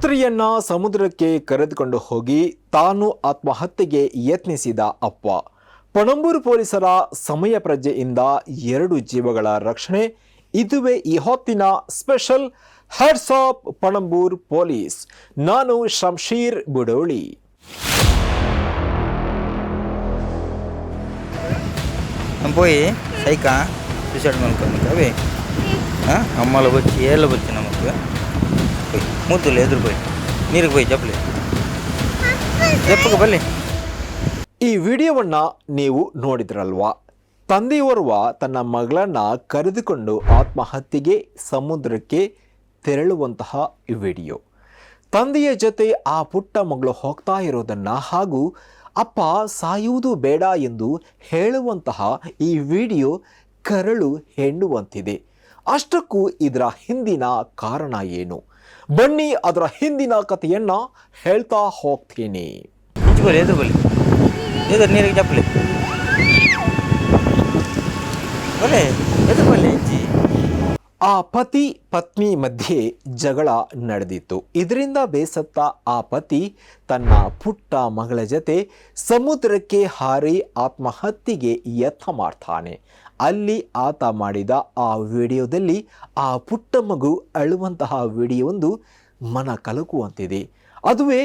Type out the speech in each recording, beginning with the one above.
ಪುತ್ರಿಯನ್ನ ಸಮುದ್ರಕ್ಕೆ ಕರೆದುಕೊಂಡು ಹೋಗಿ ತಾನು ಆತ್ಮಹತ್ಯೆಗೆ ಯತ್ನಿಸಿದ ಅಪ್ಪ ಪಣಂಬೂರು ಪೊಲೀಸರ ಸಮಯ ಪ್ರಜ್ಞೆಯಿಂದ ಎರಡು ಜೀವಗಳ ರಕ್ಷಣೆ ಇದುವೇ ಈ ಹೊತ್ತಿನ special heads of Panambur police ನಾನು ಶಂಶೀರ್ ಬುಡೋಳಿ మనం పోయి సైకా సూసైడ్ మనకు అవి అమ్మలు వచ్చి ఏళ్ళు వచ్చి నమ్మకు పోయి ముద్దులు ఎదురు పోయి నీరుకు పోయి చెప్పలేదు చెప్పకు ಬಲ್ಲಿ ಈ ವಿಡಿಯೋವನ್ನ ನೀವು ನೋಡಿದ್ರಲ್ವಾ ತಂದೆಯೋರ್ವ ತನ್ನ ಮಗಳನ್ನ ಕರೆದುಕೊಂಡು ಆತ್ಮಹತ್ಯೆಗೆ ಸಮುದ್ರಕ್ಕೆ ತೆರಳುವಂತಹ ಈ ವಿಡಿಯೋ ತಂದೆಯ ಜೊತೆ ಆ ಪುಟ್ಟ ಮಗಳು ಹೋಗ್ತಾ ಇರೋದನ್ನ ಹಾಗೂ ಅಪ್ಪ ಸಾಯುವುದು ಬೇಡ ಎಂದು ಹೇಳುವಂತಹ ಈ ವಿಡಿಯೋ ಕರಳು ಹೆಣ್ಣುವಂತಿದೆ ಅಷ್ಟಕ್ಕೂ ಇದರ ಹಿಂದಿನ ಕಾರಣ ಏನು ಬನ್ನಿ ಅದರ ಹಿಂದಿನ ಕಥೆಯನ್ನ ಹೇಳ್ತಾ ಹೋಗ್ತೀನಿ. ಆ ಪತಿ ಪತ್ನಿ ಮಧ್ಯೆ ಜಗಳ ನಡೆದಿತ್ತು. ಇದರಿಂದ ಬೇಸತ್ತ ಆ ಪತಿ ತನ್ನ ಪುಟ್ಟ ಮಗಳ ಜೊತೆ ಸಮುದ್ರಕ್ಕೆ ಹಾರಿ ಆತ್ಮಹತ್ಯೆಗೆ ಯತ್ನ ಮಾಡ್ತಾನೆ. ಅಲ್ಲಿ ಆತ ಮಾಡಿದ ಆ ವಿಡಿಯೋದಲ್ಲಿ ಆ ಪುಟ್ಟ ಮಗು ಅಳುವಂತಹ ವಿಡಿಯೋ ಒಂದು ಮನ ಕಲಕುವಂತಿದೆ. ಅದುವೇ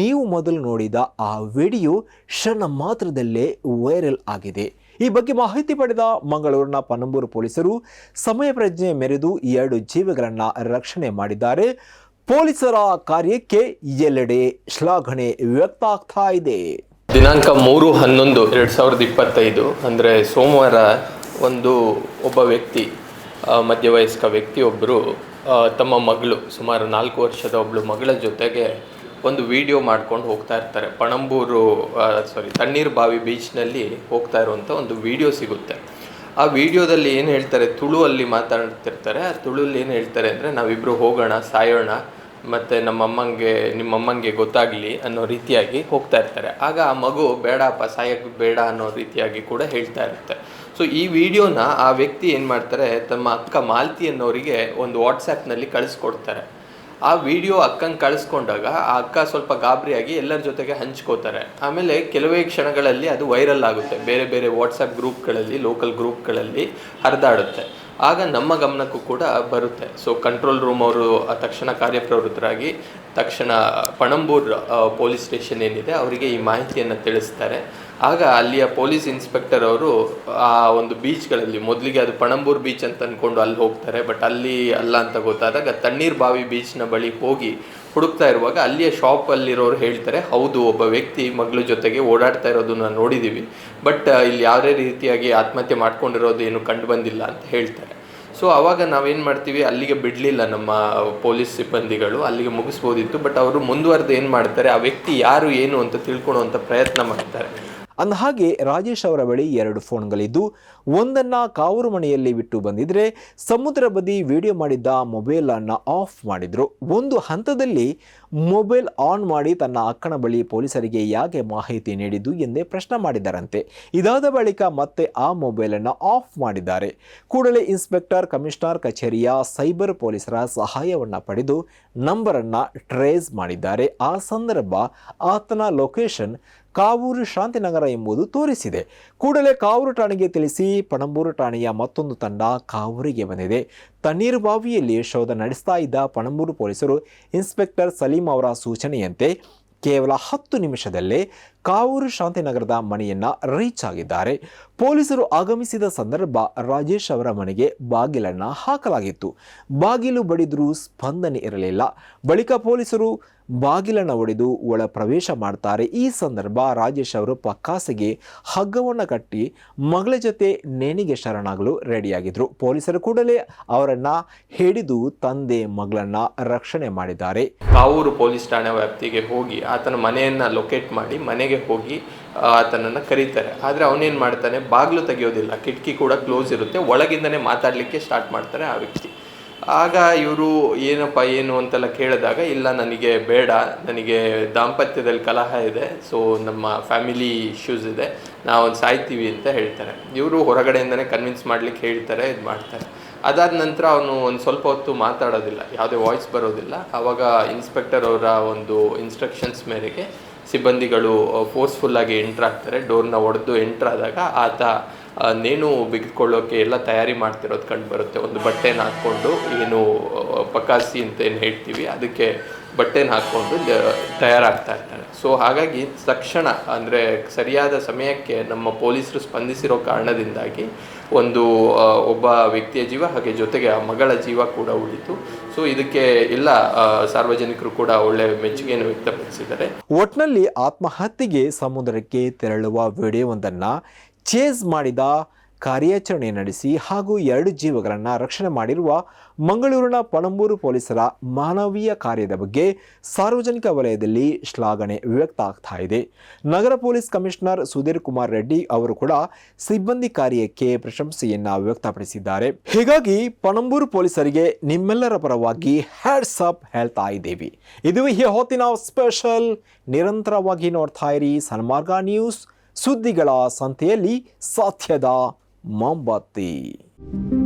ನೀವು ಮೊದಲು ನೋಡಿದ ಆ ವಿಡಿಯೋ ಕ್ಷಣ ಮಾತ್ರದಲ್ಲೇ ವೈರಲ್ ಆಗಿದೆ. ಈ ಬಗ್ಗೆ ಮಾಹಿತಿ ಪಡೆದ ಮಂಗಳೂರಿನ ಪನಂಬೂರು ಪೊಲೀಸರು ಸಮಯ ಪ್ರಜ್ಞೆ ಮೆರೆದು ಎರಡು ಜೀವಗಳನ್ನು ರಕ್ಷಣೆ ಮಾಡಿದ್ದಾರೆ. ಪೊಲೀಸರ ಕಾರ್ಯಕ್ಕೆ ಎಲ್ಲೆಡೆ ಶ್ಲಾಘನೆ ವ್ಯಕ್ತ ಆಗ್ತಾ ಇದೆ. ದಿನಾಂಕ ಮೂರು ಹನ್ನೊಂದು ಎರಡು ಸಾವಿರದ ಇಪ್ಪತ್ತೈದು, ಅಂದರೆ ಸೋಮವಾರ ಒಂದು, ಒಬ್ಬ ವ್ಯಕ್ತಿ ಮಧ್ಯವಯಸ್ಕ ವ್ಯಕ್ತಿಯೊಬ್ಬರು ತಮ್ಮ ಮಗಳು, ಸುಮಾರು ನಾಲ್ಕು ವರ್ಷದ ಒಬ್ಬಳು ಮಗಳ ಜೊತೆಗೆ ಒಂದು ವಿಡಿಯೋ ಮಾಡ್ಕೊಂಡು ಹೋಗ್ತಾ ಇರ್ತಾರೆ. ಪಣಂಬೂರು ಸಾರಿ ತಣ್ಣೀರು ಬಾವಿ ಬೀಚ್ನಲ್ಲಿ ಹೋಗ್ತಾ ಇರುವಂಥ ಒಂದು ವಿಡಿಯೋ ಸಿಗುತ್ತೆ. ಆ ವಿಡಿಯೋದಲ್ಲಿ ಏನು ಹೇಳ್ತಾರೆ, ತುಳು ಅಲ್ಲಿ ಮಾತಾಡ್ತಿರ್ತಾರೆ. ಆ ತುಳುವಲ್ಲಿ ಏನು ಹೇಳ್ತಾರೆ ಅಂದರೆ ನಾವಿಬ್ಬರು ಹೋಗೋಣ, ಸಾಯೋಣ, ಮತ್ತು ನಮ್ಮಮ್ಮಂಗೆ, ನಿಮ್ಮಮ್ಮಂಗೆ ಗೊತ್ತಾಗಲಿ ಅನ್ನೋ ರೀತಿಯಾಗಿ ಹೋಗ್ತಾ ಇರ್ತಾರೆ. ಆಗ ಆ ಮಗು, ಬೇಡಪ್ಪ ಸಾಯಕ್ಕೆ ಬೇಡ ಅನ್ನೋ ರೀತಿಯಾಗಿ ಕೂಡ ಹೇಳ್ತಾ ಇರುತ್ತೆ. ಸೊ ಈ ವಿಡಿಯೋನ ಆ ವ್ಯಕ್ತಿ ಏನು ಮಾಡ್ತಾರೆ, ತಮ್ಮ ಅಕ್ಕ ಮಾಲ್ತಿ ಅನ್ನೋರಿಗೆ ಒಂದು ವಾಟ್ಸ್ಯಾಪ್ನಲ್ಲಿ ಕಳಿಸ್ಕೊಡ್ತಾರೆ. ಆ ವಿಡಿಯೋ ಅಕ್ಕಂಗೆ ಕಳಿಸ್ಕೊಂಡಾಗ ಆ ಅಕ್ಕ ಸ್ವಲ್ಪ ಗಾಬರಿಯಾಗಿ ಎಲ್ಲರ ಜೊತೆಗೆ ಹಂಚ್ಕೋತಾರೆ. ಆಮೇಲೆ ಕೆಲವೇ ಕ್ಷಣಗಳಲ್ಲಿ ಅದು ವೈರಲ್ ಆಗುತ್ತೆ. ಬೇರೆ ಬೇರೆ ವಾಟ್ಸಪ್ ಗ್ರೂಪ್ಗಳಲ್ಲಿ ಲೋಕಲ್ ಗ್ರೂಪ್ಗಳಲ್ಲಿ ಹರಿದಾಡುತ್ತೆ. ಆಗ ನಮ್ಮ ಗಮನಕ್ಕೂ ಕೂಡ ಬರುತ್ತೆ. ಸೊ ಕಂಟ್ರೋಲ್ ರೂಮ್ ಅವರು ತಕ್ಷಣ ಕಾರ್ಯಪ್ರವೃತ್ತರಾಗಿ, ತಕ್ಷಣ ಪಣಂಬೂರ್ ಪೊಲೀಸ್ ಸ್ಟೇಷನ್ ಏನಿದೆ, ಅವರಿಗೆ ಈ ಮಾಹಿತಿಯನ್ನು ತಿಳಿಸ್ತಾರೆ. ಆಗ ಅಲ್ಲಿಯ ಪೊಲೀಸ್ ಇನ್ಸ್ಪೆಕ್ಟರ್ ಅವರು, ಆ ಒಂದು ಬೀಚ್ಗಳಲ್ಲಿ ಮೊದಲಿಗೆ ಅದು ಪಣಂಬೂರ್ ಬೀಚ್ ಅಂತ ಅಂದ್ಕೊಂಡು ಅಲ್ಲಿ ಹೋಗ್ತಾರೆ ಬಟ್ ಅಲ್ಲಿ ಅಲ್ಲ ಅಂತ ಗೊತ್ತಾದಾಗ ತಣ್ಣೀರ್ ಬಾವಿ ಬೀಚ್ನ ಬಳಿ ಹೋಗಿ ಹುಡುಕ್ತಾ ಇರುವಾಗ ಅಲ್ಲಿಯ ಶಾಪಲ್ಲಿರೋರು ಹೇಳ್ತಾರೆ, ಹೌದು, ಒಬ್ಬ ವ್ಯಕ್ತಿ ಮಗಳ ಜೊತೆಗೆ ಓಡಾಡ್ತಾ ಇರೋದನ್ನ ನೋಡಿದ್ದೀವಿ ಬಟ್ ಇಲ್ಲಿ ಯಾವುದೇ ರೀತಿಯಾಗಿ ಆತ್ಮಹತ್ಯೆ ಮಾಡ್ಕೊಂಡಿರೋದು ಏನು ಕಂಡು ಬಂದಿಲ್ಲ ಅಂತ ಹೇಳ್ತಾರೆ. ಸೊ ಅವಾಗ ನಾವೇನು ಮಾಡ್ತೀವಿ, ಅಲ್ಲಿಗೆ ಬಿಡಲಿಲ್ಲ ನಮ್ಮ ಪೊಲೀಸ್ ಸಿಬ್ಬಂದಿಗಳು, ಅಲ್ಲಿಗೆ ಮುಗಿಸ್ಬೋದಿತ್ತು ಬಟ್ ಅವರು ಮುಂದುವರೆದು ಏನು ಮಾಡ್ತಾರೆ, ಆ ವ್ಯಕ್ತಿ ಯಾರು, ಏನು ಅಂತ ತಿಳ್ಕೊಳ್ಳುವಂಥ ಪ್ರಯತ್ನ ಮಾಡ್ತಾರೆ. ಅಂದ ಹಾಗೆ ರಾಜೇಶ್ ಅವರ ಬಳಿ ಎರಡು ಫೋನ್ಗಳಿದ್ದು, ಒಂದನ್ನ ಕಾವೂರು ಮನೆಯಲ್ಲಿ ಬಿಟ್ಟು ಬಂದಿದ್ರೆ ಸಮುದ್ರ ಬದಿ ವಿಡಿಯೋ ಮಾಡಿದ್ದ ಮೊಬೈಲನ್ನು ಆಫ್ ಮಾಡಿದ್ರು. ಒಂದು ಹಂತದಲ್ಲಿ ಮೊಬೈಲ್ ಆನ್ ಮಾಡಿ ತನ್ನ ಅಕ್ಕನ ಬಳಿ ಪೊಲೀಸರಿಗೆ ಯಾಕೆ ಮಾಹಿತಿ ನೀಡಿದ್ದು ಎಂದೇ ಪ್ರಶ್ನೆ ಮಾಡಿದ್ದಾರಂತೆ ಇದಾದ ಬಳಿಕ ಮತ್ತೆ ಆ ಮೊಬೈಲನ್ನು ಆಫ್ ಮಾಡಿದ್ದಾರೆ. ಕೂಡಲೇ ಇನ್ಸ್ಪೆಕ್ಟರ್, ಕಮಿಷನರ್, ಕಚೇರಿಯ ಸೈಬರ್ ಪೊಲೀಸರ ಸಹಾಯವನ್ನು ಪಡೆದು ನಂಬರನ್ನು ಟ್ರೇಸ್ ಮಾಡಿದ್ದಾರೆ. ಆ ಸಂದರ್ಭ ಆತನ ಲೊಕೇಶನ್ ಕಾವೂರು ಶಾಂತಿನಗರ ಎಂಬುದು ತೋರಿಸಿದೆ. ಕೂಡಲೇ ಕಾವೂರು ಠಾಣೆಗೆ ತಿಳಿಸಿ ಪಣಂಬೂರು ಠಾಣೆಯ ಮತ್ತೊಂದು ತಂಡ ಕಾವೂರಿಗೆ ಬಂದಿದೆ. ತಣ್ಣೀರು ಬಾವಿಯಲ್ಲಿ ಶೋಧ ನಡೆಸ್ತಾ ಇದ್ದ ಪಣಂಬೂರು ಪೊಲೀಸರು ಇನ್ಸ್ಪೆಕ್ಟರ್ ಸಲೀಂ ಅವರ ಸೂಚನೆಯಂತೆ ಕೇವಲ ಹತ್ತು ನಿಮಿಷದಲ್ಲೇ ಕಾವೂರು ಶಾಂತಿನಗರದ ಮನೆಯನ್ನ ರೀಚ್ ಆಗಿದ್ದಾರೆ. ಪೊಲೀಸರು ಆಗಮಿಸಿದ ಸಂದರ್ಭ ರಾಜೇಶ್ ಅವರ ಮನೆಗೆ ಬಾಗಿಲನ್ನ ಹಾಕಲಾಗಿತ್ತು. ಬಾಗಿಲು ಬಡಿದರೂ ಸ್ಪಂದನೆ ಇರಲಿಲ್ಲ. ಬಳಿಕ ಪೊಲೀಸರು ಬಾಗಿಲನ್ನು ಒಡೆದು ಒಳ ಪ್ರವೇಶ ಮಾಡ್ತಾರೆ. ಈ ಸಂದರ್ಭ ರಾಜೇಶ್ ಅವರು ಪಕ್ಕಾಸೆಗೆ ಹಗ್ಗವನ್ನು ಕಟ್ಟಿ ಮಗಳ ಜೊತೆ ನೇಣಿಗೆ ಶರಣಾಗಲು ರೆಡಿಯಾಗಿದ್ದರು ಪೊಲೀಸರು ಕೂಡಲೇ ಅವರನ್ನು ಹಿಡಿದು ತಂದೆ ಮಗಳನ್ನ ರಕ್ಷಣೆ ಮಾಡಿದ್ದಾರೆ. ಕಾವೂರು ಪೊಲೀಸ್ ಠಾಣೆ ವ್ಯಾಪ್ತಿಗೆ ಹೋಗಿ ಆತನ ಮನೆಯನ್ನು ಲೊಕೇಟ್ ಮಾಡಿ ಮನೆಗೆ ಹೋಗಿ ಆ, ಆತನನ್ನು ಕರೀತಾರೆ. ಆದರೆ ಅವನೇನು ಮಾಡ್ತಾನೆ? ಬಾಗಿಲು ತೆಗೆಯೋದಿಲ್ಲ. ಕಿಟಕಿ ಕೂಡ ಕ್ಲೋಸ್ ಇರುತ್ತೆ. ಒಳಗಿಂದನೇ ಮಾತಾಡಲಿಕ್ಕೆ ಸ್ಟಾರ್ಟ್ ಮಾಡ್ತಾರೆ ಆ ವ್ಯಕ್ತಿ. ಆಗ ಇವರು ಏನಪ್ಪ ಏನು? ಅಂತೆಲ್ಲ ಕೇಳಿದಾಗ ಇಲ್ಲ ನನಗೆ ಬೇಡ. ನನಗೆ ದಾಂಪತ್ಯದಲ್ಲಿ ಕಲಹ ಇದೆ. ಸೊ ನಮ್ಮ ಫ್ಯಾಮಿಲಿ ಇಶ್ಯೂಸ್ ಇದೆ. ನಾವೊಂದು ಸಾಯ್ತೀವಿ ಅಂತ ಹೇಳ್ತಾರೆ. ಇವರು ಹೊರಗಡೆಯಿಂದನೇ ಕನ್ವಿನ್ಸ್ ಮಾಡಲಿಕ್ಕೆ ಹೇಳ್ತಾರೆ ಇದು ಮಾಡ್ತಾರೆ. ಅದಾದ ನಂತರ ಅವನು ಒಂದು ಸ್ವಲ್ಪ ಹೊತ್ತು ಮಾತಾಡೋದಿಲ್ಲ. ಯಾವುದೇ ವಾಯ್ಸ್ ಬರೋದಿಲ್ಲ. ಆವಾಗ ಇನ್ಸ್ಪೆಕ್ಟರ್ ಅವರ ಒಂದು ಇನ್ಸ್ಟ್ರಕ್ಷನ್ಸ್ ಮೇರೆಗೆ ಸಿಬ್ಬಂದಿಗಳು ಫೋರ್ಸ್ಫುಲ್ಲಾಗಿ ಎಂಟ್ರ್ ಆಗ್ತಾರೆ. ಡೋರ್ನ ಒಡೆದು ಎಂಟ್ರ್ ಆದಾಗ ಆತ ನೇಣು ಬಿಗಿದುಕೊಳ್ಳೋಕೆ ಎಲ್ಲ ತಯಾರಿ ಮಾಡ್ತಿರೋದು ಕಂಡು ಬರುತ್ತೆ. ಒಂದು ಬಟ್ಟೆನ ಹಾಕ್ಕೊಂಡು, ಏನು ಪಕಾಸಿ ಅಂತ ಏನು ಹೇಳ್ತೀವಿ, ಅದಕ್ಕೆ ಬಟ್ಟೆನ ಹಾಕ್ಕೊಂಡು ತಯಾರಾಗ್ತಾ ಇರ್ತಾರೆ. ಸೊ ಹಾಗಾಗಿ ತಕ್ಷಣ ಅಂದರೆ ಸರಿಯಾದ ಸಮಯಕ್ಕೆ ನಮ್ಮ ಪೊಲೀಸರು ಸ್ಪಂದಿಸಿರೋ ಕಾರಣದಿಂದಾಗಿ ಒಂದು ಒಬ್ಬ ವ್ಯಕ್ತಿಯ ಜೀವ ಹಾಗೆ ಜೊತೆಗೆ ಆ ಮಗಳ ಜೀವ ಕೂಡ ಉಳಿತು. ಸೊ ಇದಕ್ಕೆ ಎಲ್ಲ ಸಾರ್ವಜನಿಕರು ಕೂಡ ಒಳ್ಳೆ ಮೆಚ್ಚುಗೆಯನ್ನು ವ್ಯಕ್ತಪಡಿಸಿದ್ದಾರೆ. ಒಟ್ನಲ್ಲಿ ಆತ್ಮಹತ್ಯೆಗೆ ಸಮುದ್ರಕ್ಕೆ ತೆರಳುವ ವಿಡಿಯೋವೊಂದನ್ನು ಚೇಸ್ ಮಾಡಿದ ಕಾರ್ಯಾಚರಣೆ ನಡೆಸಿ ಹಾಗೂ ಎರಡು ಜೀವಗಳನ್ನು ರಕ್ಷಣೆ ಮಾಡಿರುವ ಮಂಗಳೂರಿನ ಪಣಂಬೂರು ಪೊಲೀಸರ ಮಾನವೀಯ ಕಾರ್ಯದ ಬಗ್ಗೆ ಸಾರ್ವಜನಿಕ ವಲಯದಲ್ಲಿ ಶ್ಲಾಘನೆ ವ್ಯಕ್ತ ಆಗ್ತಾ ಇದೆ. ನಗರ ಪೊಲೀಸ್ ಕಮಿಷನರ್ ಸುಧೀರ್ ಕುಮಾರ್ ರೆಡ್ಡಿ ಅವರು ಕೂಡ ಸಿಬ್ಬಂದಿ ಕಾರ್ಯಕ್ಕೆ ಪ್ರಶಂಸೆಯನ್ನ ವ್ಯಕ್ತಪಡಿಸಿದ್ದಾರೆ. ಹೀಗಾಗಿ ಪಣಂಬೂರು ಪೊಲೀಸರಿಗೆ ನಿಮ್ಮೆಲ್ಲರ ಪರವಾಗಿ ಹ್ಯಾಡ್ಸ್ ಅಪ್ ಹೇಳ್ತಾ ಇದ್ದೀವಿ. ಇದು ಈ ಹೊತ್ತಿನ ಸ್ಪೆಷಲ್ ನಿರಂತರವಾಗಿ ನೋಡ್ತಾ ಇರಿ ಸನ್ಮಾರ್ಗ ನ್ಯೂಸ್ ಸುದ್ದಿಗಳ ಸಂತೆಯಲ್ಲಿ ಸತ್ಯದ membati.